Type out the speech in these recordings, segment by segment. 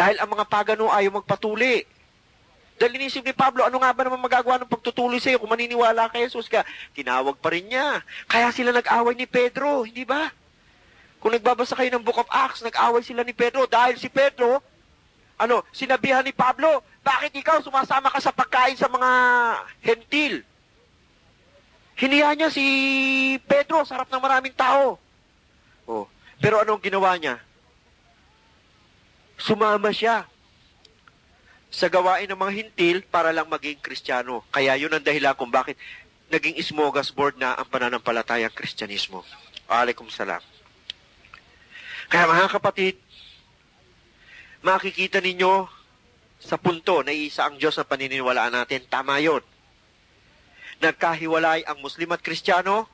Dahil ang mga pagano ayaw magpatuli. Dahil inisip ni Pablo, ano nga ba naman magagawa ng pagtutuloy sa'yo kung maniniwala kay Jesus ka? Tinawag pa rin niya. Kaya sila nag-away ni Pedro, hindi ba? Kung nagbabasa kayo ng Book of Acts, nag-away sila ni Pedro dahil si Pedro, ano, sinabihan ni Pablo, bakit ikaw sumasama ka sa pagkain sa mga hentil? Hiniya niya si Pedro sa harap ng maraming tao. Oh. Pero anong ginawa niya? Sumama siya sa gawain ng mga hintil para lang maging kristyano. Kaya yun ang dahilan kung bakit naging smorgasbord na ang pananampalatayang kristyanismo. Alaikum salam. Kaya mga kapatid, makikita ninyo sa punto na isa ang Diyos na paniniwalaan natin. Tama yun. Nagkahiwalay ang Muslim at Kristiyano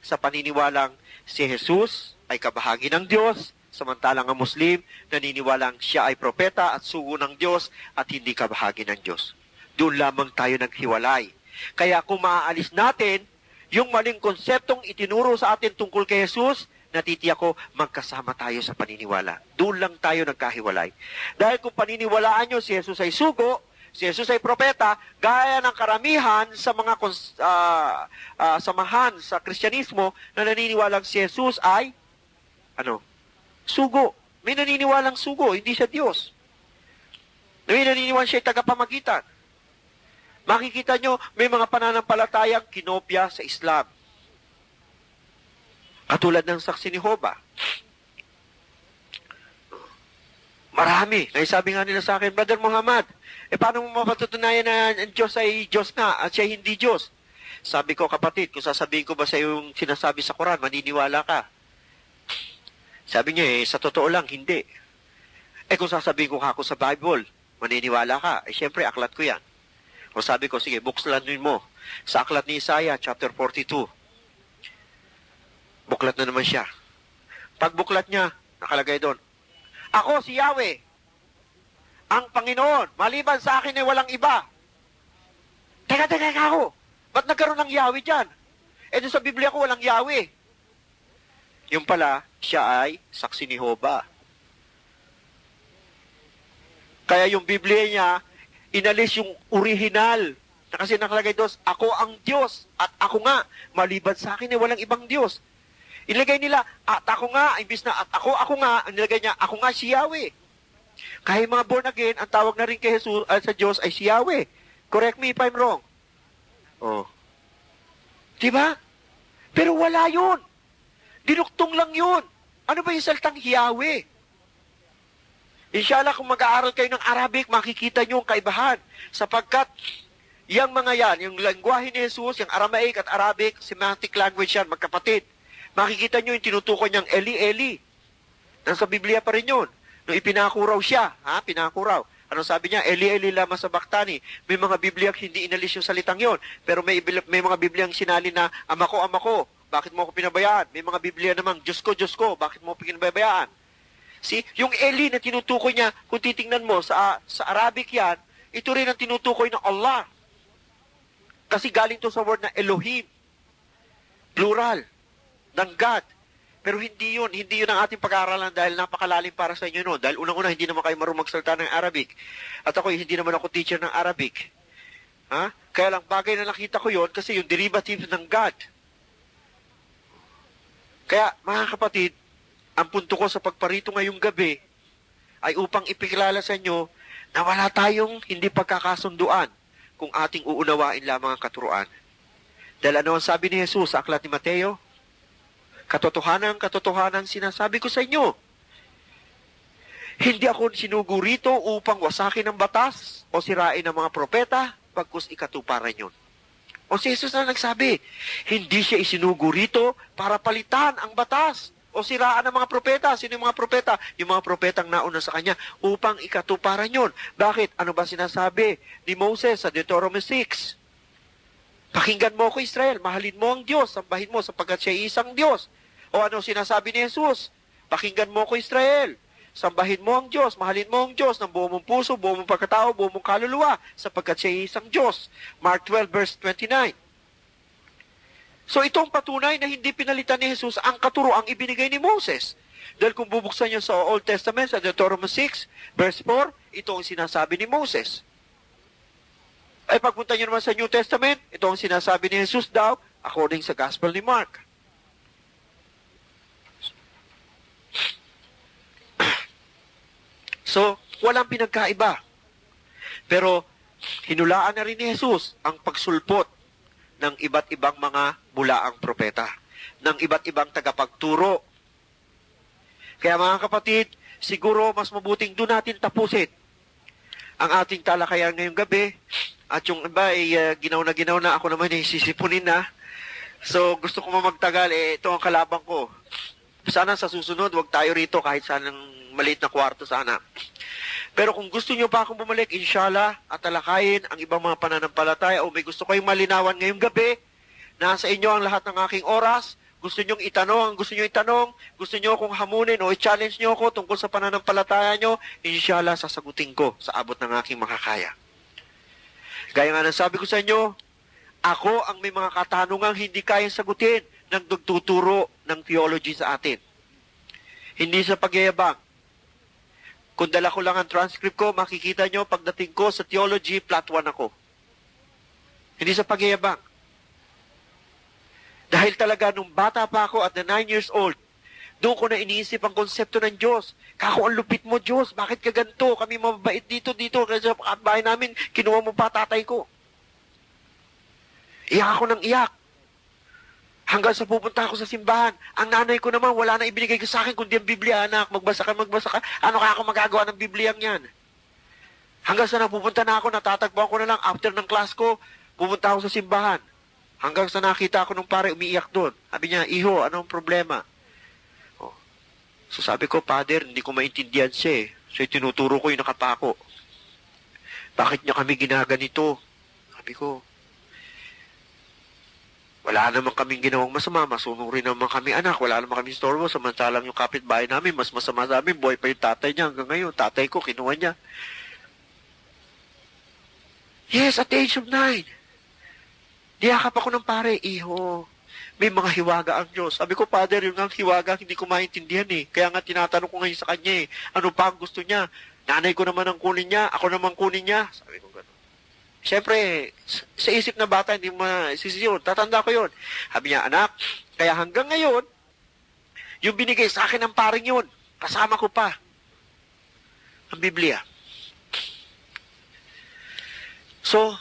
sa paniniwalang si Jesus ay kabahagi ng Diyos, samantalang ang Muslim naniniwalang siya ay propeta at sugo ng Diyos at hindi kabahagi ng Diyos. Doon lamang tayo naghiwalay. Kaya kung maaalis natin yung maling konseptong itinuro sa atin tungkol kay Jesus, natitiyak ko magkasama tayo sa paniniwala. Doon lang tayo nagkahiwalay. Dahil kung paniniwalaan nyo si Jesus ay sugo, si Jesus ay propeta, gaya ng karamihan sa mga ah, ah, samahan sa Kristyanismo na naniniwalang si Jesus ay ano? Sugo. May naniniwalang sugo, hindi siya Diyos. May naniniwalang siya tagapamagitan. Makikita nyo, may mga pananampalatayang kinopya sa Islam. Katulad ng saksi ni Hoba. Marami. Naisabi nga nila sa akin, Brother Muhammad, eh paano mo mapatutunayan na Diyos ay Diyos nga at siya hindi Diyos? Sabi ko, kapatid, kung sasabihin ko ba sa yung sinasabi sa Quran, maniniwala ka. Sabi niya, eh, sa totoo lang, hindi. Eh, kung sasabihin ko ako sa Bible, maniniwala ka. Eh, syempre, aklat ko yan. O sabi ko, sige, bukslanin mo. Sa aklat ni Isaiah, chapter 42. Buklat na naman siya. Pag buklat niya, nakalagay doon, Ako si Yahweh, ang Panginoon, maliban sa akin ay walang iba. Teka, teka, teka ako. Ba't nagkaroon ng Yahweh dyan? Eh, sa Biblia ko walang Yahweh. Yung pala, siya ay saksi ni Hoba. Kaya yung Biblia niya, inalis yung original. Na kasi nakalagay doon, ako ang Diyos at ako nga, maliban sa akin ay walang ibang Diyos. Ilagay nila, at ako nga, imbis na at ako, ako nga, nilagay niya, ako nga si Yahweh. Yung mga born again, ang tawag na rin kay Jesus, ah, sa Diyos ay si Yahweh. Correct me if I'm wrong. Oh. Diba? Pero wala yun. Dinuktong lang yun. Ano ba yung salitang Yahweh? Inshallah, kung mag-aaral kayo ng Arabic, makikita nyo ang kaibahan. Sapagkat, yung mga yan, yung lengguwahe ni Jesus, yung Aramaic at Arabic, semantic language yan, magkapatid. Makikita nyo yung tinutukoy niyang Eli, Eli. Nasa Biblia pa rin yun. Nung ipinakuraw siya, ha, pinakuraw. Ano sabi niya? Eli, Eli, lama sa baktani. May mga Biblia hindi inalis yung salitang yon. Pero may, may mga Biblia sinali na, ama ko, ama ko, bakit mo ako pinabayaan? May mga Biblia namang, Diyos ko, Diyos ko, bakit mo ako pinabayaan? See, yung Eli na tinutukoy niya, kung titingnan mo sa sa Arabic yan, ito rin ang tinutukoy ng Allah. Kasi galing to sa word na Elohim. Plural. Ng God. Pero hindi yun. Hindi yun ang ating pag-aaralan dahil napakalalim para sa inyo no. Dahil unang-una, hindi naman kayo marunong magsalita ng Arabic. At ako, hindi naman ako teacher ng Arabic. Ha? Kaya lang, bagay na nakita ko yon kasi yung derivative ng God. Kaya, mga kapatid, ang punto ko sa pagparito ngayong gabi ay upang ipikilala sa inyo na wala tayong hindi pagkakasunduan kung ating uunawain lamang ang katuruan. Dahil ano ang sabi ni Jesus sa aklat ni Mateo? Katotohanan, katotohanan sinasabi ko sa inyo. Hindi ako sinugo rito upang wasakin ang batas o sirain ang mga propeta pagkus ikatuparan yun. O si Jesus na nagsabi, hindi siya isinugo rito para palitan ang batas o siraan ang mga propeta. Sino yung mga propeta? Yung mga propetang nauna sa kanya upang ikatuparan yun. Bakit? Ano ba sinasabi ni Moses sa Deuteronomy 6? Pakinggan mo ako Israel, mahalin mo ang Diyos, sambahin mo sapagkat siya isang Diyos. O ano sinasabi ni Jesus? Pakinggan mo ako Israel, sambahin mo ang Diyos, mahalin mo ang Diyos ng buong mong puso, buong mong pagkatao, buong mong kaluluwa, sapagkat siya isang Diyos. Mark 12 verse 29. So itong patunay na hindi pinalitan ni Jesus ang katuroang ibinigay ni Moses. Dahil kung bubuksan niyo sa Old Testament, sa Deuteronomy 6, verse 4, ito ang sinasabi ni Moses. Ay pagpunta niyo naman sa New Testament, ito ang sinasabi ni Jesus daw, according sa Gospel ni Mark. So, walang pinagkaiba. Pero, hinulaan na rin ni Jesus ang pagsulpot ng iba't ibang mga bulaang propeta, ng iba't ibang tagapagturo. Kaya mga kapatid, siguro mas mabuting doon natin tapusin ang ating talakayan ngayong gabi. At yung iba ay uh, ginaw na ginaw na, ako naman ay sisipunin na. So, gusto ko mamagtagal, eh, ito ang kalabang ko. Sana sa susunod, wag tayo rito kahit sanang maliit na kwarto sana. Pero kung gusto nyo pa akong bumalik, inshallah, at talakayin ang ibang mga pananampalataya o may gusto kayong malinawan ngayong gabi, nasa inyo ang lahat ng aking oras, gusto nyong itanong, gusto nyo itanong, gusto nyo akong hamunin o i-challenge nyo ako tungkol sa pananampalataya nyo, inshallah, sasagutin ko sa abot ng aking makakaya. Gaya nga ng sabi ko sa inyo, ako ang may mga katanungang hindi kayang sagutin ng nagtuturo ng theology sa atin. Hindi sa pagyayabang. Kung dala ko lang ang transcript ko, makikita nyo pagdating ko sa theology, flat 1 ako. Hindi sa pagyayabang. Dahil talaga nung bata pa ako at the 9 years old, doon ko na iniisip ang konsepto ng Diyos. Kako, ang lupit mo, Diyos. Bakit ka ganito? Kami mababait dito, dito. Kasi sa bahay namin, kinuha mo pa tatay ko. Iyak ako ng iyak. Hanggang sa pupunta ako sa simbahan. Ang nanay ko naman, wala na ibinigay ko sa akin kundi ang Biblia, anak. Magbasa ka, magbasa ka. Ano ka ako magagawa ng Biblia yan? Hanggang sa napupunta na ako, natatagpuan ko na lang after ng class ko, pupunta ako sa simbahan. Hanggang sa nakita ako nung pare umiiyak doon. Sabi niya, Iho, anong problema? Oh. So sabi ko, Father, hindi ko maintindihan siya eh. So tinuturo ko yung nakapako. Bakit niya kami ginaganito? Sabi ko, wala naman kaming ginawang masama, masunong rin naman kami anak, wala naman kami storbo, samantalang yung kapitbahay namin, mas masama sa amin, boy pa yung tatay niya hanggang ngayon, tatay ko, kinuha niya. Yes, at the age of nine. Niyakap ako ng pare, iho, may mga hiwaga ang Diyos. Sabi ko, Father, yung ang hiwaga, hindi ko maintindihan eh. Kaya nga tinatanong ko ngayon sa kanya eh, ano pa ang gusto niya? Nanay ko naman ang kunin niya, ako naman kunin niya. Sabi ko. Siyempre, sa isip na bata, hindi mo masisiyon. Tatanda ko yon. Sabi niya, anak, kaya hanggang ngayon, yung binigay sa akin ng paring yun, kasama ko pa. Ang Biblia. So,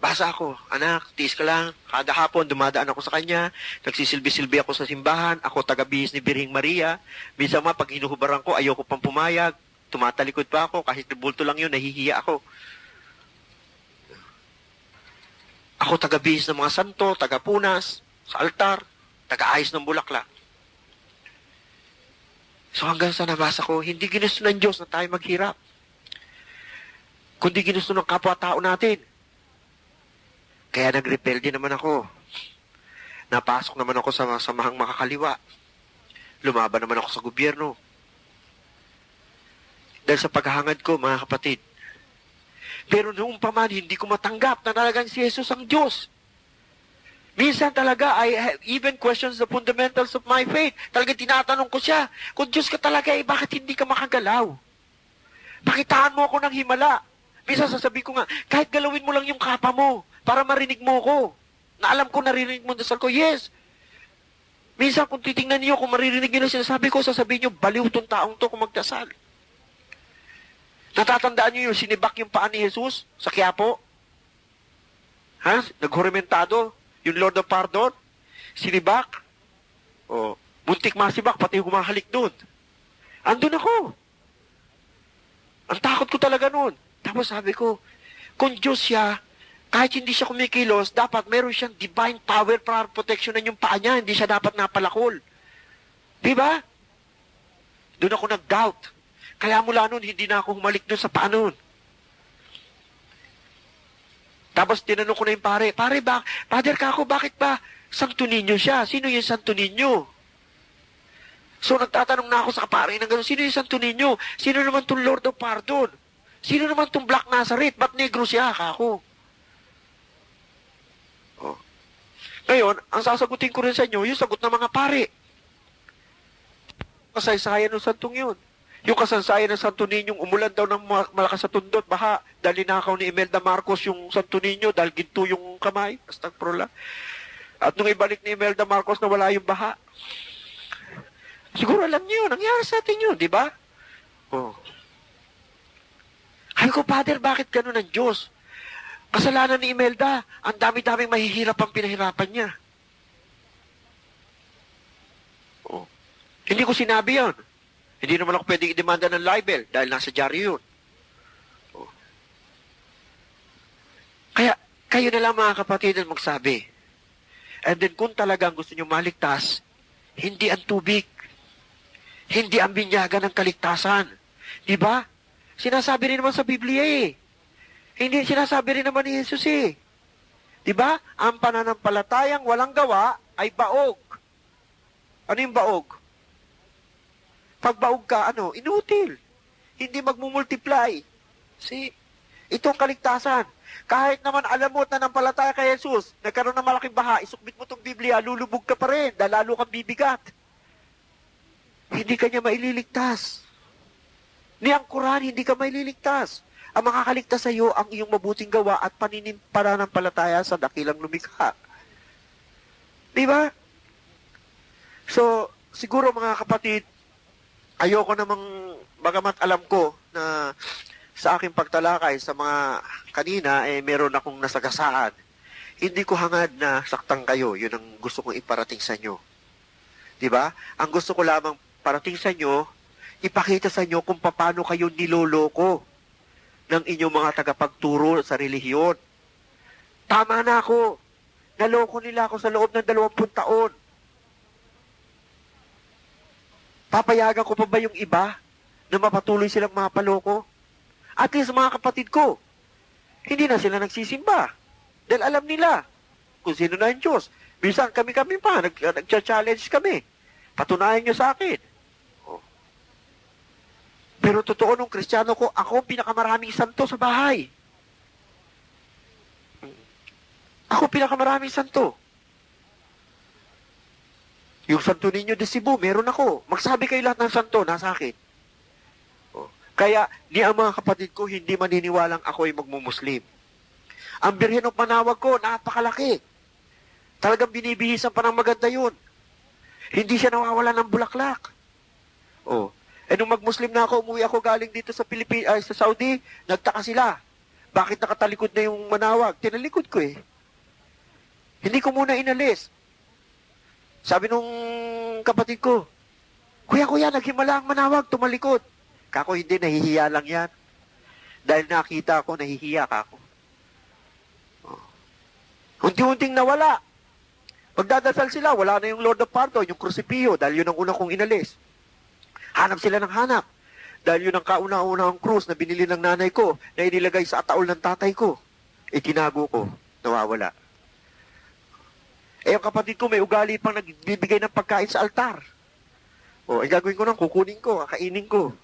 basa ako, anak, tiis ka lang. Kada hapon, dumadaan ako sa kanya. Nagsisilbi-silbi ako sa simbahan. Ako taga-bihis ni Birhing Maria. Minsan ma, pag hinuhubaran ko, ayoko pang pumayag. Tumatalikod pa ako. Kahit bulto lang yun, nahihiya ako. Ako taga-bihis ng mga santo, taga-punas, sa altar, taga-ayos ng bulaklak. So hanggang sa nabasa ko, hindi ginusto ng Diyos na tayo maghirap. Kundi ginusto ng kapwa-tao natin. Kaya nag-repel din naman ako. Napasok naman ako sa samahang makakaliwa. Lumaban naman ako sa gobyerno. Dahil sa paghahangad ko, mga kapatid, pero noong pa man, hindi ko matanggap na talagang si Jesus ang Diyos. Minsan talaga, I have even questions the fundamentals of my faith. Talaga tinatanong ko siya, kung Diyos ka talaga, eh, bakit hindi ka makagalaw? Pakitaan mo ako ng himala. Minsan sasabihin ko nga, kahit galawin mo lang yung kapa mo, para marinig mo ko. Na alam ko naririnig mo dasal ko, yes. Minsan kung titingnan niyo, kung maririnig niyo na sinasabi ko, sasabihin niyo, baliw tong taong to kung magdasal. Natatandaan niyo yung sinibak yung paa ni Jesus sa Quiapo? Ha? Naghurimentado? Yung Lord of Pardon? Sinibak? O, buntik masibak, pati humahalik doon. Andun ako. Ang takot ko talaga noon. Tapos sabi ko, kung Diyos siya, kahit hindi siya kumikilos, dapat meron siyang divine power para proteksyonan yung paa niya. Hindi siya dapat napalakol. Di ba? Doon ako nag-doubt. Kaya mula noon, hindi na ako humalik doon sa paa noon. Tapos tinanong ko na yung pare, pare ba, Father Kako, bakit ba Santo Niño siya? Sino yung Santo Niño? So nagtatanong na ako sa pare ng gano'n, sino yung Santo Niño? Sino naman tong Lord of Pardon? Sino naman tong Black Nazareth? Ba't negro siya, Kako? Oh. Ngayon, ang sasagutin ko rin sa inyo, yung sagot ng mga pare. kasaysayan ng santong yun. Yung kasaysayan ng Santo Niño, umulan daw ng ma- malakas sa tundot, baha, dahil ninakaw ni Imelda Marcos yung Santo Niño, dahil ginto yung kamay, astagfirullah. At nung ibalik ni Imelda Marcos na wala yung baha. Siguro alam niyo nangyari sa atin yun, di ba? Oh. Ay ko, Father, bakit ganun ang Diyos? Kasalanan ni Imelda, ang dami-daming mahihirap ang pinahirapan niya. Oh. Hindi ko sinabi yon. Hindi naman ako pwedeng idemanda ng libel dahil nasa dyaryo yun. Oh. Kaya, kayo na lang mga kapatid ang magsabi. And then kung talagang gusto nyo maligtas, hindi ang tubig. Hindi ang binyagan ng kaligtasan. Di ba? Sinasabi rin naman sa Biblia eh. Hindi sinasabi rin naman ni Jesus eh. Di ba? Ang pananampalatayang walang gawa ay baog. Ano yung baog? Pag baog ka, ano? Inutil. Hindi magmumultiply. See? Ito ang kaligtasan. Kahit naman alam mo at nanampalataya kay Jesus, nagkaroon ng malaking baha, isukbit mo itong Biblia, lulubog ka pa rin, dahil lalo kang bibigat. Hindi ka niya maililigtas. Ni ang Quran, hindi ka maililigtas. Ang makakaligtas sa iyo ang iyong mabuting gawa at paninimpalanampalataya sa dakilang lumikha. Di ba? So, siguro mga kapatid, ayoko namang, bagamat alam ko na sa aking pagtalakay sa mga kanina, eh meron akong nasagasaan. Hindi ko hangad na saktan kayo. Yun ang gusto kong iparating sa inyo. Ba? Ang gusto ko lamang parating sa inyo, ipakita sa inyo kung paano kayo niloloko ng inyong mga tagapagturo sa relihiyon. Tama na ako. Naloko nila ako sa loob ng dalawampung taon. Papayagan ko pa ba yung iba na mapatuloy silang mapaloko? At least mga kapatid ko, hindi na sila nagsisimba. Dahil alam nila kung sino na ang Diyos. Bisan kami-kami pa, nag, nag-challenge kami. Patunayan nyo sa akin. Oh. Pero totoo nung kristyano ko, ako ang pinakamaraming santo sa bahay. Ako pinakamaraming santo. Yung santo ninyo de Cebu, meron ako. Magsabi kayo lahat ng santo, nasa akin. Oh. Kaya, ni ang mga kapatid ko, hindi maniniwalang ako ay magmumuslim. Ang birhen ng panawag ko, napakalaki. Talagang binibihisan pa ng maganda yun. Hindi siya nawawala ng bulaklak. Oh. Eh nung mag-Muslim na ako, umuwi ako galing dito sa Pilipinas, ay sa Saudi, nagtaka sila. Bakit nakatalikod na yung manawag? Tinalikod ko eh. Hindi ko muna inalis. Sabi nung kapatid ko, Kuya, kuya, naghimala ang manawag, tumalikod. Kako, hindi, nahihiya lang yan. Dahil nakita ko, nahihiya ka ako. Oh. Unti-unting nawala. Pagdadasal sila, wala na yung Lord of Pardon, yung krusipiyo, dahil yun ang una kong inalis. Hanap sila ng hanap. Dahil yun ang kauna-unahang krus na binili ng nanay ko, na inilagay sa ataol ng tatay ko. Itinago ko, nawawala. Eh, yung kapatid ko may ugali pang nagbibigay ng pagkain sa altar. O, ang gagawin ko nang kukunin ko, kakainin ko.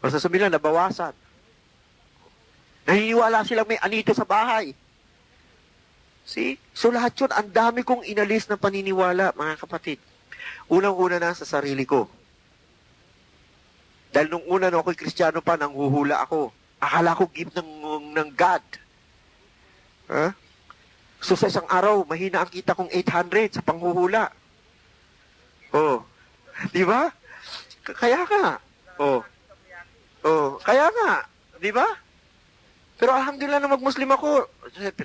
O sasabihin lang, nabawasan. Naniniwala silang may anito sa bahay. See? So lahat yun, ang dami kong inalis na paniniwala, mga kapatid. Unang-una na sa sarili ko. Dahil nung una na ako'y kristyano pa, nanghuhula ako. Akala ko gift ng, ng God. Ha? So sa isang araw, mahina ang kita kong 800 sa panghuhula. Oh. Di ba? Kaya nga. Oh. Oh, kaya nga. Di ba? Pero alhamdulillah na mag-Muslim ako.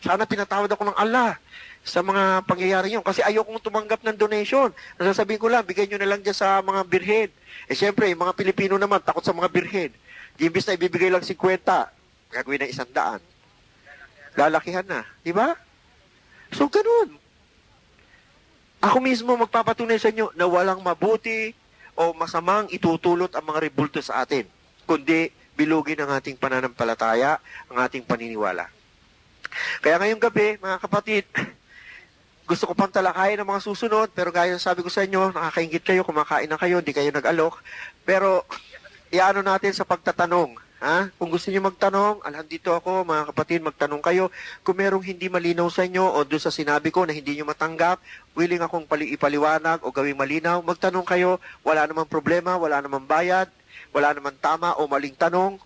Sana pinatawad ako ng Allah sa mga pangyayari yun. Kasi ayokong tumanggap ng donation. Nasasabihin ko lang, bigay nyo na lang dyan sa mga birhen. Eh syempre, yung mga Pilipino naman, takot sa mga birhen. Imbis na ibibigay lang 50, gagawin na isang daan. Lalakihan na. Di ba? So, ganun. Ako mismo magpapatunay sa inyo na walang mabuti o masamang itutulot ang mga rebulto sa atin, kundi bilugin ang ating pananampalataya, ang ating paniniwala. Kaya ngayong gabi, mga kapatid, gusto ko pang talakayin ang mga susunod, pero gaya ng sabi ko sa inyo, nakakaingit kayo, kumakain na kayo, hindi kayo nag-alok. Pero, iano natin sa pagtatanong, ha? Kung gusto niyo magtanong, alam dito ako, mga kapatid, magtanong kayo. Kung merong hindi malinaw sa inyo o doon sa sinabi ko na hindi niyo matanggap, willing akong pali ipaliwanag o gawing malinaw, magtanong kayo. Wala namang problema, wala namang bayad, wala namang tama o maling tanong.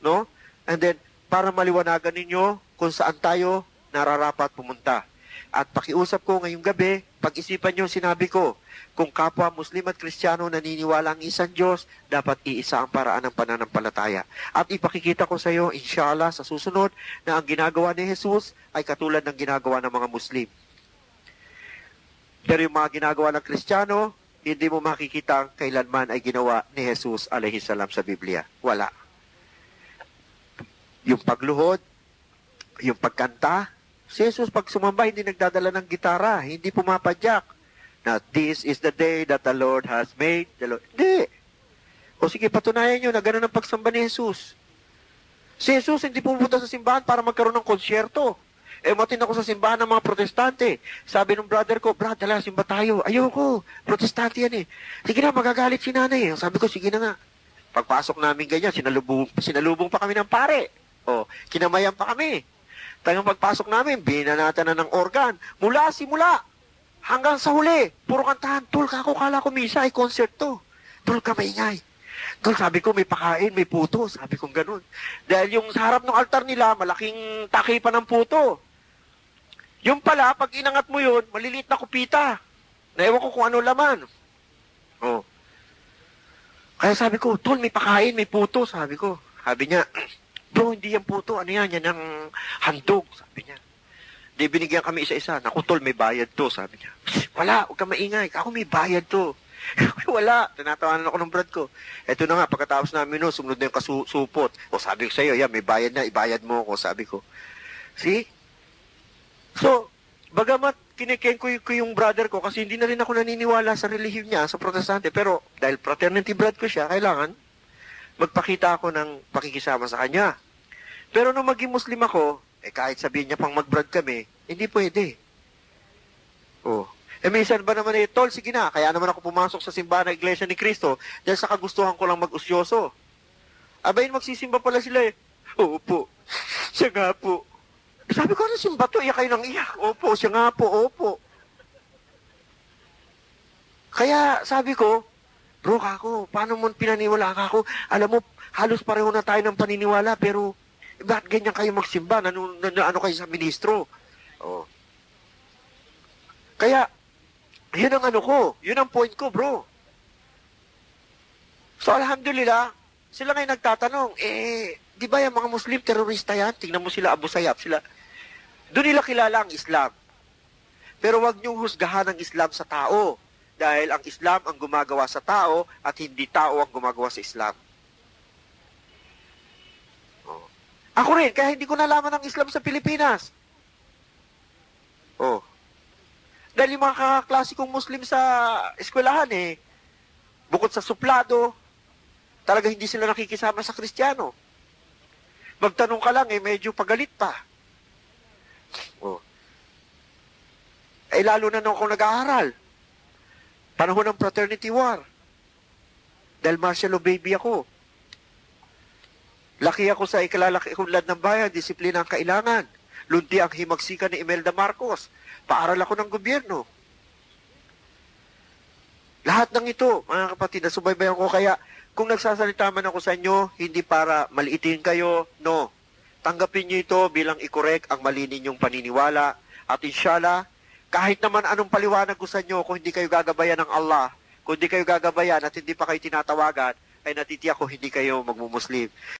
No? And then, para maliwanagan ninyo kung saan tayo nararapat pumunta. At pakiusap ko ngayong gabi, pag-isipan niyo sinabi ko, kung kapwa Muslim at Kristiyano naniniwala ang isang Diyos, dapat iisa ang paraan ng pananampalataya. At ipakikita ko sa iyo, inshallah, sa susunod, na ang ginagawa ni Jesus ay katulad ng ginagawa ng mga Muslim. Pero yung mga ginagawa ng Kristiyano, hindi mo makikita ang kailanman ay ginawa ni Jesus alayhi salam sa Biblia. Wala. Yung pagluhod, yung pagkanta, si Jesus pag sumamba, hindi nagdadala ng gitara, hindi pumapadyak. Now, this is the day that the Lord has made. The Lord. Hindi. O sige, patunayan nyo na gano'n ang pagsamba ni Jesus. Si Jesus hindi pumunta sa simbahan para magkaroon ng konsyerto. Eh, matin ako sa simbahan ng mga protestante. Sabi ng brother ko, Brad, dala, simba tayo. Ayoko, protestante yan eh. Sige na, magagalit si nanay. Sabi ko, sige na nga. Pagpasok namin ganyan, sinalubong, sinalubong pa kami ng pare. O, kinamayan pa kami. Tagang pagpasok namin, binanatan na ng organ. Mula simula, hanggang sa huli, puro kantahan. Tol, kako kala ko misa ay concert to. Tol, ka maingay. Tol, sabi ko, may pakain, may puto. Sabi ko ganun. Dahil yung sa harap ng altar nila, malaking taki pa ng puto. Yung pala, pag inangat mo yun, maliliit na kupita. Naiwan ko kung ano laman. Oh. Kaya sabi ko, Tol, may pakain, may puto. Sabi ko. Sabi niya, Bro, hindi yan puto. Ano yan? Yan ang handog. Sabi niya. Di binigyan kami isa-isa. Naku, Tol, may bayad to. Sabi niya. Wala, huwag ka maingay. Ako may bayad to. Wala. Tinatawanan ako ng brad ko. Eto na nga, pagkatapos namin no, sumunod na yung kasusupot. O sabi ko sa'yo, yan, may bayad na, ibayad mo ako. Sabi ko. See? So, bagamat kiniken ko, ko yung brother ko kasi hindi na rin ako naniniwala sa relihiyon niya, sa protestante. Pero dahil fraternity brad ko siya, kailangan magpakita ako ng pakikisama sa kanya. Pero nung maging Muslim ako, eh kahit sabihin niya pang mag-brad kami, hindi pwede. Oh. Eh minsan ba naman eh, tol, sige na, kaya naman ako pumasok sa simbahan ng Iglesia ni Cristo dahil sa kagustuhan ko lang mag-usyoso. Abayin, magsisimba pala sila eh. Oo po. Siya nga po. Sabi ko, ano simba to? Iyak kayo ng iyak. Opo, siya nga po, opo. Kaya sabi ko, bro kako, paano mo pinaniwala kako? Alam mo, halos pareho na tayo ng paniniwala, pero bakit ganyan kayo magsimba? Ano, ano, ano kayo sa ministro? Oh. Kaya, yun ang ano ko, yun ang point ko, bro. So, alhamdulillah, sila ngayon nagtatanong, eh, di ba yung mga Muslim terorista yan? Tingnan mo sila, Abu Sayyaf, sila. Doon nila kilala ang Islam. Pero wag niyong husgahan ang Islam sa tao. Dahil ang Islam ang gumagawa sa tao at hindi tao ang gumagawa sa Islam. Oh. Ako rin, kaya hindi ko nalaman ang Islam sa Pilipinas. Oh. Dahil yung mga kaklasikong Muslim sa eskwelahan eh, bukod sa suplado, talaga hindi sila nakikisama sa Kristiyano. Magtanong ka lang eh, medyo pagalit pa. Oh. Eh, lalo na nung ako nag-aaral. Panahon ng fraternity war. Dahil martial baby ako. Laki ako sa ikalalaki ulad ng bayan, disiplina ang kailangan. Lunti ang himagsikan ni Imelda Marcos. Paaral ako ng gobyerno. Lahat ng ito, mga kapatid, nasubaybayan ko kaya kung nagsasalita man ako sa inyo, hindi para maliitin kayo, no. Tanggapin niyo ito bilang i-correct ang mali ninyong paniniwala. At inshallah, kahit naman anong paliwanag ko sa inyo, kung hindi kayo gagabayan ng Allah, kung hindi kayo gagabayan at hindi pa kayo tinatawagan, ay natitiyak ko hindi kayo magmumuslim.